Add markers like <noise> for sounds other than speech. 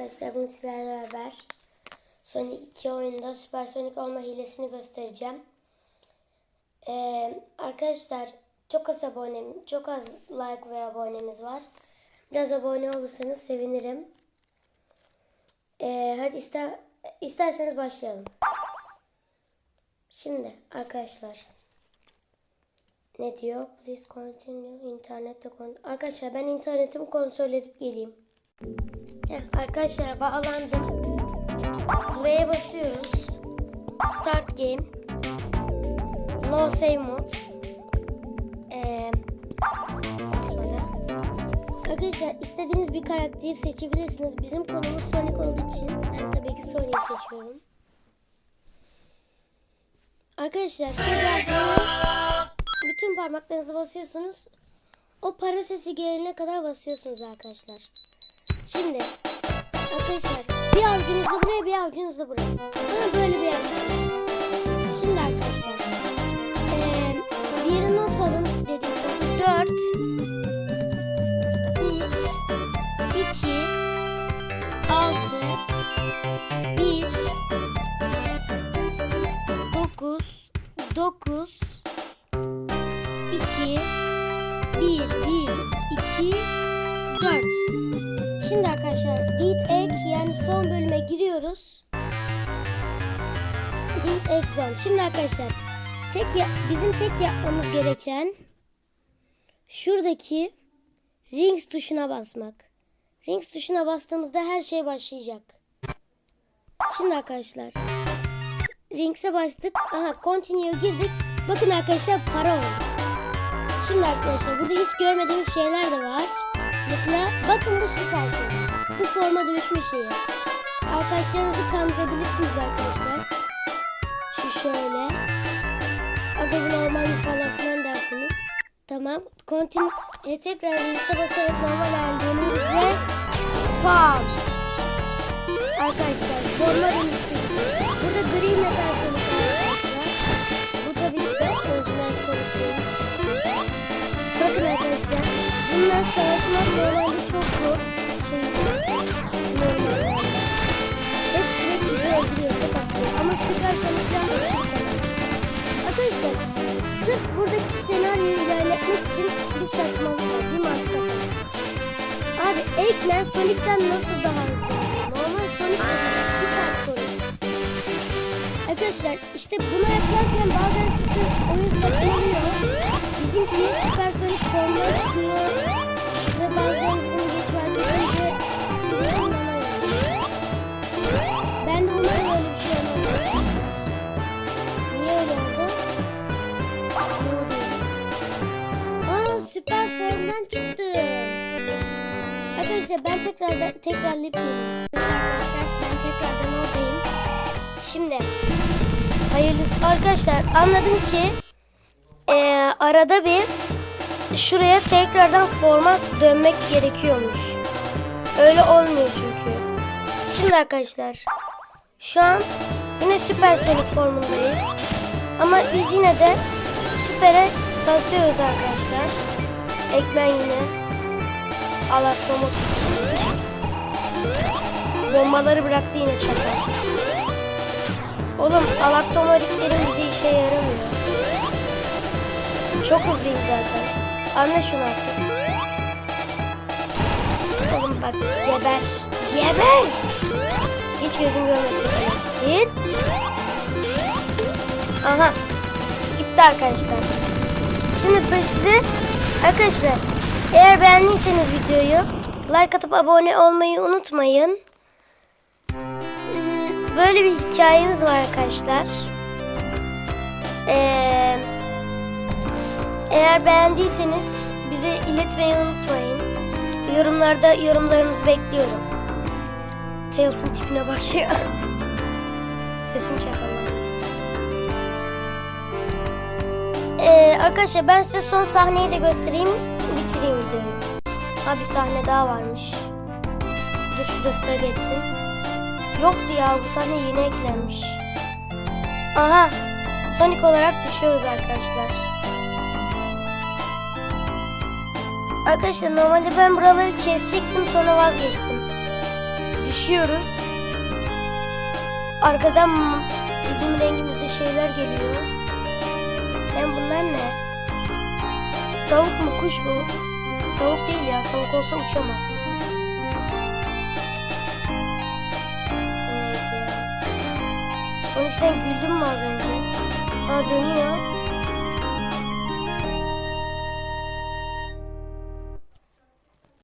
arkadaşlar bugün sizlerle beraber Sonic 2 oyunda Süper Sonic olma hilesini göstereceğim. Ee, arkadaşlar çok az abone, çok az like ve abonemiz var. Biraz abone olursanız sevinirim. Ee, hadi ister, isterseniz başlayalım. Şimdi arkadaşlar ne diyor? Please continue kontrol. Arkadaşlar ben internetimi kontrol edip geleyim. Heh, arkadaşlar bağlandım. Play'e basıyoruz. Start game. No save mode. Ee, basmadı. Arkadaşlar istediğiniz bir karakteri seçebilirsiniz. Bizim konumuz Sonic olduğu için ben tabii ki Sonic'i seçiyorum. Arkadaşlar silahları bütün parmaklarınızı basıyorsunuz. O para sesi gelene kadar basıyorsunuz arkadaşlar. Şimdi arkadaşlar bir avucunuzla buraya bir avucunuzla buraya. Ama böyle bir avuç. Şimdi arkadaşlar eee bir yere not alın dediğim gibi 4 1 2 6 1 9 9 2 1 1 2 Zone. Şimdi arkadaşlar tek ya- bizim tek yapmamız gereken şuradaki Rings tuşuna basmak. Rings tuşuna bastığımızda her şey başlayacak. Şimdi arkadaşlar Rings'e bastık. Aha Continue'ya girdik. Bakın arkadaşlar para oldu. Şimdi arkadaşlar burada hiç görmediğimiz şeyler de var. Mesela bakın bu süper şey. Bu forma dönüşme şeyi. Arkadaşlarınızı kandırabilirsiniz arkadaşlar. Şöyle. Aga bu normal mi falan filan dersiniz. Tamam. Continue. E, tekrar X'e basarak normal hale dönüyoruz ve PAM. Arkadaşlar forma dönüştü. Burada gri metal sonuç arkadaşlar. Bu tabii ki de orijinal değil. Bakın arkadaşlar, bununla savaşmak normalde çok zor sanatlar aşırı kolay. Arkadaşlar, sırf buradaki senaryoyu ilerletmek için bir saçmalık var, bir mantık hatası. Abi Eggman Sonic'ten nasıl daha hızlı oluyor? Normal Sonic süper Sonic. Arkadaşlar işte bunu yaparken bazen oyun saçmalıyor. Bizimki Süper Sonic formuna çıkıyor. Ve bazılarımız bunu formdan çıktı. Arkadaşlar ben tekrar tekrarlayıp arkadaşlar ben tekrardan oradayım. Şimdi hayırlısı arkadaşlar anladım ki eee, arada bir şuraya tekrardan forma dönmek gerekiyormuş. Öyle olmuyor çünkü. Şimdi arkadaşlar şu an yine süper sonik formundayız. Ama biz yine de süpere basıyoruz arkadaşlar. Ekmen yine. Alaklama Bombaları bıraktı yine çakal. Oğlum alaktomariklerin bize işe yaramıyor. Çok hızlıyım zaten. Anla şunu artık. Oğlum bak geber. Geber. Hiç gözüm görmesin seni. Git. Aha. Gitti arkadaşlar. Şimdi ben size arkadaşlar eğer beğendiyseniz videoyu like atıp abone olmayı unutmayın. Hmm, Böyle bir hikayemiz var arkadaşlar. Ee, eğer beğendiyseniz bize iletmeyi unutmayın. Yorumlarda yorumlarınızı bekliyorum. Tails'ın tipine bak ya. <laughs> Sesim çatalım. Arkadaşlar ben size son sahneyi de göstereyim. Bitireyim videoyu. Ha bir sahne daha varmış. Dur şurası da geçsin. Yoktu ya bu sahne yeni eklenmiş. Aha Sonic olarak düşüyoruz arkadaşlar. Arkadaşlar normalde ben buraları kesecektim sonra vazgeçtim. Düşüyoruz. Arkadan bizim rengimizde şeyler geliyor. Tavuk mu kuş mu? Tavuk değil ya. Tavuk olsa uçamaz. Onu sen güldün mü az önce? Ha dönüyor.